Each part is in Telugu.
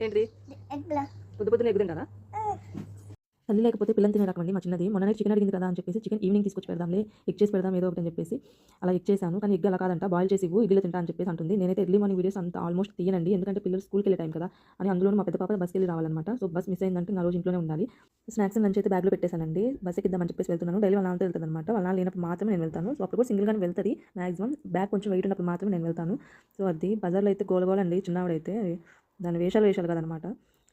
ఏంటిది ఎగ్లో పొద్దు పొద్దున ఎగ్గు తింటారా తల్లి లేకపోతే పిల్లలు తినే రకం అండి మా చిన్నది. మొన్న చికెన్ అడిగింది కదా అని చెప్పేసి చికెన్ ఈవినింగ్ తీసుకొచ్చి పెడదాంలే ఎగ్ చేసి పెడదాం ఏదో ఒకటి అని చెప్పేసి అలా ఎగ్ చేశాను. కానీ ఎగ్ అలా కాదంట బాయిల్ చేసి ఇవ్వు ఇడ్లీలో తింటా అని చెప్పేసి అంటుంది. నేనైతే ఎర్లీ మార్నింగ్ వీడియోస్ అంత ఆల్మోస్ట్ తీయనండి ఎందుకంటే పిల్లలు స్కూల్కి వెళ్ళే టైం కదా. అని అందులో మా పెద్ద పాప బస్కి వెళ్ళి రావాలన్నమాట. సో బస్ మిస్ అయిందంటే నా రోజు ఇంట్లోనే ఉండాలి. స్నాక్స్ లంచ్ అయితే బ్యాగ్లో పెట్టేశానండి. బస్ ఎక్కిద్దామని చెప్పేసి వెళ్తున్నాను. డైలీ వాళ్ళ నాన్నతో వెళ్తుంది అనమాట వాళ్ళ నాన్న లేనప్పుడు మాత్రమే నేను వెళ్తాను. సో అప్పుడు కూడా సింగిల్గానే వెళ్తుంది. మాక్సిమం బ్యాగ్ కొంచెం వెయిట్ ఉన్నప్పుడు మాత్రమే నేను వెళ్తాను. సో అది బజార్లో అయితే గోలగోలండి చిన్నవాడైతే. దాని వేషాలు వేషాలు కదనమాట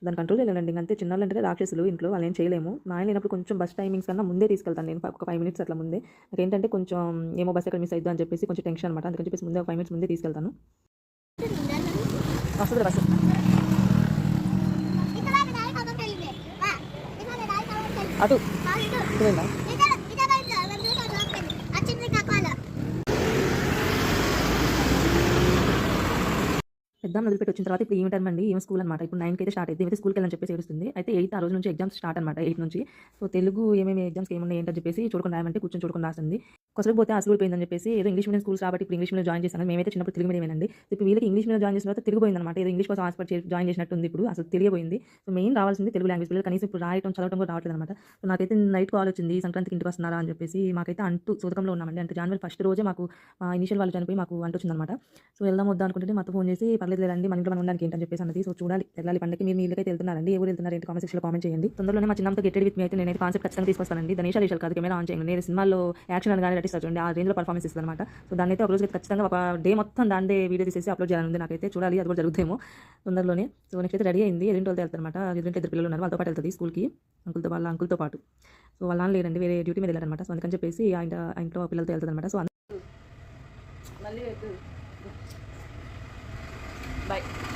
దాన్ని కంట్రోల్ చేయలేనండి. ఇంకంతే చిన్నాళ్ళు అంటే రాక్షసులు ఇంట్లో వాళ్ళు ఏం చేయలేము. మా ఆయన లేనప్పుడు కొంచెం బస్ టైమింగ్స్ కన్నా ముందే తీసుకెళ్తాను నేను. ఒక ఫైవ్ మినిట్స్ అట్లా ముందే. నాకు ఏంటంటే కొంచెం ఏమో బస్ ఎక్కడ మిస్ అయిద్దా అని చెప్పేసి కొంచెం టెన్షన్ అనమాట అందుకని చెప్పేసి ముందే ఒక ఫైవ్ మినిట్స్ ముందే తీసుకెళ్తాను. వస్తుంది బస్సు ఇక్కడ ఎగ్జామ్ వదిలిపెట్టి వచ్చిన తర్వాత ఇప్పుడు ఈవెంట్ అండి? ఈవెన్ స్కూల్ అనమాట ఇప్పుడు నైన్కి అయితే స్టార్ట్ అయింది ఏమైతే స్కూల్కి వెళ్ళని చెప్పేసి ఏడుస్తుంది. అయితే ఎయిత్ ఆ రోజు నుంచి ఎగ్జామ్స్ స్టార్ట్ అనమాట ఎయిట్ నుంచి. సో తెలుగు ఏమేమి ఎగ్జామ్స్ ఏమున్నాయి ఏంటని చెప్పేసి చూడకుండా రాయమంటే కూర్చొని చూడకుండా రాసింది కొసలు పోతే అసలు పోయిందని చెప్పేసి ఏదో ఇంగ్లీష్ మీడియం స్కూల్స్ కాబట్టి ఇప్పుడు ఇంగ్లీష్ మీడియం జాయిన్ చేశాను. మేమైతే చిన్నప్పుడు తెలుగు మీడియం అండి. ఇప్పుడు వీళ్ళకి ఇంగ్లీష్ మీడియం జాయిన్ చేసిన తర్వాత తెలుగు పోయింది అనమాట ఏదో ఇంగ్లీష్ కోసం హాస్పిటల్ జాయిన్ చేసినట్టుంది ఇప్పుడు. అసలు తెలియబోయింది. సో మెయిన్ రావాల్సింది తెలుగు లాంగ్వేజ్ పిల్లలు కనీసం ఇప్పుడు రాయటం చదవడం కూడా రావట్లేదు అనమాట సో నాకైతే నైట్ కాల్ వచ్చింది. సంక్రాంతికి ఇంటికి వస్తున్నారా అని చెప్పేసి మాకైతే అంటూ సూతకంలో ఉన్నామండి. అంటే జనవరి ఫస్ట్ రోజే మాకు ఇనిషియల్ వాళ్ళు చనిపోయి మాకు అంటూ వచ్చిందనమాట సో వెళ్దాం వద్దా అనుకుంటే మాతో ఫోన్ చేసి పర్లేదు లేదండి మన ఇంట్లో మనం ఉండడానికి ఏంటని చెప్పేసి అన్నది. సో చూడాలి. వెళ్ళాలి పండుగ మీరు మీ ఇళ్ళకైతే వెళ్తున్నారండి ఏ ఊరు వెళ్తున్నారు ఏంటి కామెంట్ సెక్షన్లో కామెంట్ చేయండి. తొందరలోనే మా చిన్నతో గెటెడ్ విత్ మీ అయితే నేనైతే కాన్సెప్ట్ ఖచ్చితంగా తీసుకొస్తానండి. దాని రేషాలు కాదు కెమెరా ఆన్ చేయండి. నేను సినిమాలో యాక్షన్ అని కానీ నటిస్తా చూడండి ఆ రేంజ్లో పర్ఫార్మెన్స్ ఇస్తుంది అనమాట సో దాన్ని అయితే ఒక రోజు ఖచ్చితంగా ఒక డే మొత్తం దాని వీడియో తీసేసి అప్లోడ్ చేయాలని ఉంది నాకైతే. చూడాలి అది కూడా జరుగుతాయేమో తొందరలోనే. సో నెక్స్ట్ అయితే రెడీ అయింది. ఎదురింటి వాళ్ళతో వెళ్తారు అనమాట ఎదురింటి ఇద్దరు పిల్లలు ఉన్నారు వాళ్ళతో పాటు వెళ్తుంది స్కూల్కి అంకుల్తో వాళ్ళ అంకుల్తో పాటు. సో వాళ్ళ నాన్న లేదండి వేరే డ్యూటీ మీద వెళ్ళారనమాట సో అందుకని చెప్పేసి ఆయన ఆ ఇంట్లో పిల్లలతో వెళ్తుంది అనమాట సో మళ్ళీ 拜。